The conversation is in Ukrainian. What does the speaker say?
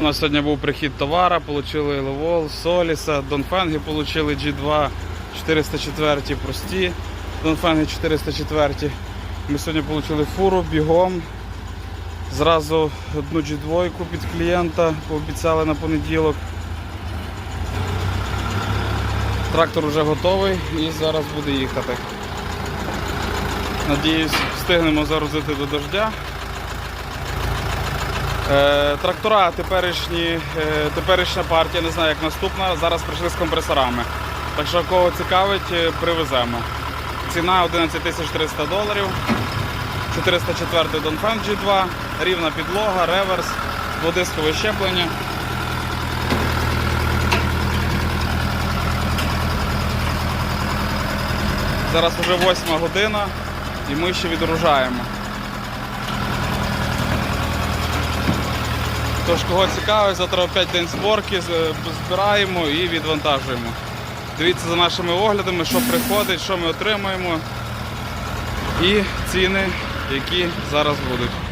У нас сьогодні був прихід товара, отримали Левол, Соліса, Донфенги отримали G2 404 прості, Донфенги 404. Ми сьогодні отримали фуру бігом. Зразу одну G2 під клієнта, пообіцяли на понеділок. Трактор вже готовий і зараз буде їхати. Надіюсь, встигнемо загрузити до дождя. Е, трактора теперішні, е, теперішня партія, не знаю як наступна, зараз прийшли з компресорами. Так що кого цікавить, е, привеземо. Ціна 11 300 доларів. 404 Донфен G2, рівна підлога, реверс, дводискове щеплення. Зараз вже 8 година і ми ще відгружаємо. Тож, кого цікавить, завтра опять день зборки, збираємо і відвантажуємо. Дивіться за нашими оглядами, що приходить, що ми отримаємо і ціни, які зараз будуть.